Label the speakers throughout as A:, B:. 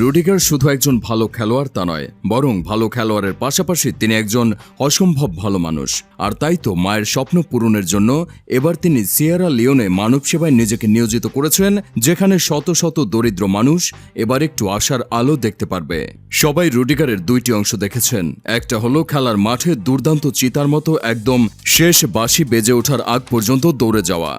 A: Rudiger শুধু একজন ভালো খেলোয়াড় তা নয়, বরং ভালো খেলোয়াড়ের পাশাপাশি তিনি একজন অসম্ভব ভালো মানুষ। আর তাই তো মায়ের স্বপ্ন পূরণের জন্য এবার তিনি সিয়েরা লিওনে মানব সেবায় নিজেকে নিয়োজিত করেছেন, যেখানে শত শত দরিদ্র মানুষ এবার একটু আশার আলো দেখতে পারবে। সবাই রুডিগারের দুইটি অংশ দেখেছেন। একটা হলো খেলার মাঠে দুর্দান্ত চিতার মতো একদম শেষ বাসি বেজে ওঠার আগ পর্যন্ত দৌড়ে যাওয়া।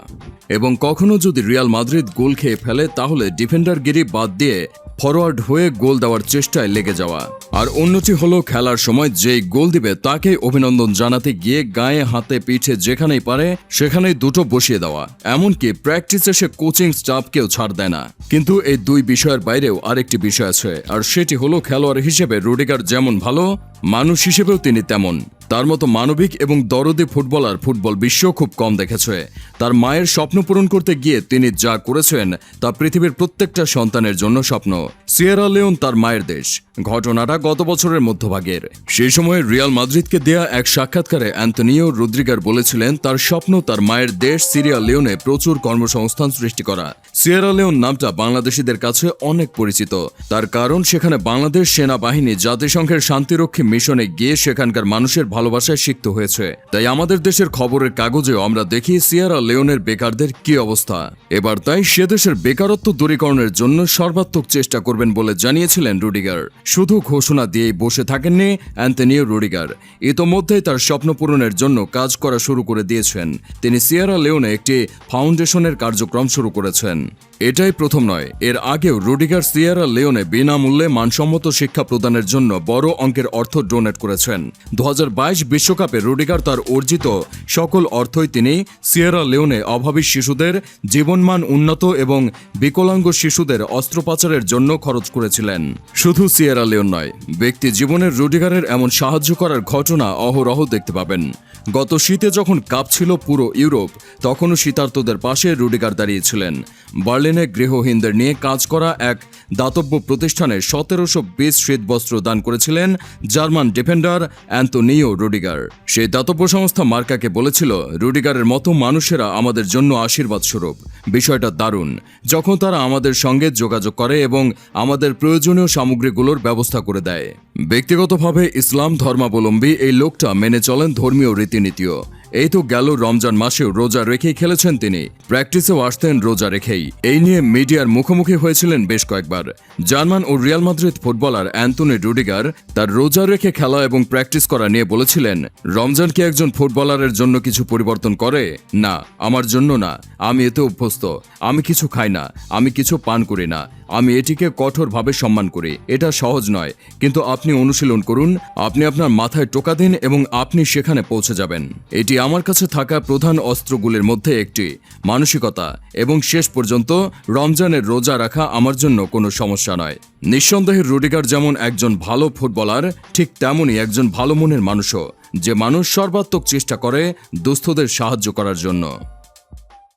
A: এবং কখনো যদি রিয়াল মাদ্রিদ গোল খেয়ে ফেলে, তাহলে ডিফেন্ডারগিরি বাদ দিয়ে ফরওয়ার্ড হয়ে গোল দেওয়ার চেষ্টায় লেগে যাওয়া। আর অন্যটি হলো খেলার সময় যেই গোল দিবে তাকে অভিনন্দন জানাতে গিয়ে গায়ে, হাতে, পিঠে যেখানেই পারে সেখানেই দুটো বসিয়ে দেওয়া। এমনকি প্র্যাকটিসে সে কোচিং স্টাফকেও ছাড় দেয় না। কিন্তু এই দুই বিষয়ের বাইরেও আরেকটি বিষয় আছে। আর সেটি হলো খেলোয়াড় হিসেবে রুডিগার যেমন ভালো, মানুষ হিসেবেও তিনি তেমন। তার মতো মানবিক এবং দরদি ফুটবলার ফুটবল বিশ্ব খুব কম দেখেছে। তার মায়ের স্বপ্ন পূরণ করতে গিয়ে তিনি যা করেছেন, তা পৃথিবীর প্রত্যেকটা সন্তানের জন্য স্বপ্ন। সিয়েরা লিওন তার মায়ের দেশ। ঘটনাটা গত বছরের মধ্যভাগের। সেই সময় রিয়াল মাদ্রিদকে দেয়া এক সাক্ষাৎকারে অ্যান্টনিও রুদ্রিগার বলেছিলেন, তার স্বপ্ন তার মায়ের দেশ সিরিয়া লিওনে প্রচুর কর্মসংস্থান সৃষ্টি করা। সিয়েরা লিওন নামটা বাংলাদেশিদের কাছে অনেক পরিচিত। তার কারণ, সেখানে বাংলাদেশ সেনাবাহিনী জাতিসংঘের শান্তিরক্ষী মিশনে গিয়ে সেখানকার মানুষের ভালোবাসায় সিক্ত হয়েছে। তাই আমাদের দেশের খবরের কাগজেও আমরা দেখি সিয়ারা লিওনের বেকারদের কি অবস্থা। এবার তাই সে দেশের বেকারত্ব দূরীকরণের জন্য সর্বাত্মক চেষ্টা করবেন বলে জানিয়েছিলেন রুডিগার। শুধু ঘোষণা দিয়েই বসে থাকেননি অ্যান্টনিও রুডিগার। ইতোমধ্যেই তার স্বপ্ন পূরণের জন্য কাজ করা শুরু করে দিয়েছেন। তিনি সিয়ারা লিওনে একটি ফাউন্ডেশনের কার্যক্রম শুরু করেছেন। এটাই প্রথম নয়। এর আগেও রুডিগার, সিয়েরা লিওনে বিনামূল্যে মানসম্মত শিক্ষা প্রদানের জন্য বড় অঙ্কের অর্থ ডোনেট করেছেন। দু বিশ্বকাপে রুডিগার তার অর্জিত সকল অর্থই তিনি সিয়েরা লিওনে অভাবী শিশুদের জীবনমান উন্নত এবং বিকলাঙ্গ শিশুদের অস্ত্রোপচারের জন্য খরচ করেছিলেন। শুধু সিয়েরা লিওন নয়, ব্যক্তি জীবনের রুডিগারের এমন সাহায্য করার ঘটনা অহরহ দেখতে পাবেন। গত শীতে যখন কাঁপছিল পুরো ইউরোপ, তখনও শীতার্তদের পাশে রুডিগার দাঁড়িয়েছিলেন। বার্লিনে গৃহহীনদের নিয়ে কাজ করা এক দাতব্য প্রতিষ্ঠানে সতেরোশো বিশ শীতবস্ত্র দান করেছিলেন জার্মান ডিফেন্ডার অ্যান্তোনিও রুডিগার। সেই দাতব্য সংস্থা মার্কাকে বলেছিল, রুডিগারের মতো মানুষেরা আমাদের জন্য আশীর্বাদ স্বরূপ। বিষয়টা দারুণ। যখন তারা আমাদের সঙ্গে যোগাযোগ করে এবং আমাদের প্রয়োজনীয় সামগ্রীগুলোর ব্যবস্থা করে দেয়। ব্যক্তিগতভাবে ইসলাম ধর্মাবলম্বী এই লোকটা মেনে চলেন ধর্মীয় রীতিনীতিও। এই তো গেল রমজান মাসেও রোজা রেখেই খেলেছেন তিনি। প্র্যাকটিসেও আসতেন রোজা রেখেই। এই নিয়ে মিডিয়ার মুখোমুখি হয়েছিলেন বেশ কয়েকবার। জার্মান ও Real Madrid footballer Antony Rudiger তার রোজা রেখে খেলা এবং প্র্যাকটিস করা নিয়ে বলেছিলেন, রমজান কি একজন ফুটবলারের জন্য কিছু পরিবর্তন করে? না, আমার জন্য না। আমি এতে অভ্যস্ত। আমি কিছু খাই না। আমি কিছু পান করি না। আমি এটিকে কঠোরভাবে সম্মান করি। এটা সহজ নয়। কিন্তু আপনি অনুশীলন করুন, আপনি আপনার মাথায় টোকা দিন এবং আপনি সেখানে পৌঁছে যাবেন। এটি আমার কাছে থাকা প্রধান অস্ত্রগুলির মধ্যে একটি। মানসিকতা এবং শেষ পর্যন্ত রমজানের রোজা রাখা আমার জন্য কোনো সমস্যা নয়। নিঃসন্দেহে রুডিগার যেমন একজন ভালো ফুটবলার, ঠিক তেমনই একজন ভালো মনের মানুষও, যে মানুষ সর্বাত্মক চেষ্টা করে দুস্থদের সাহায্য করার জন্য।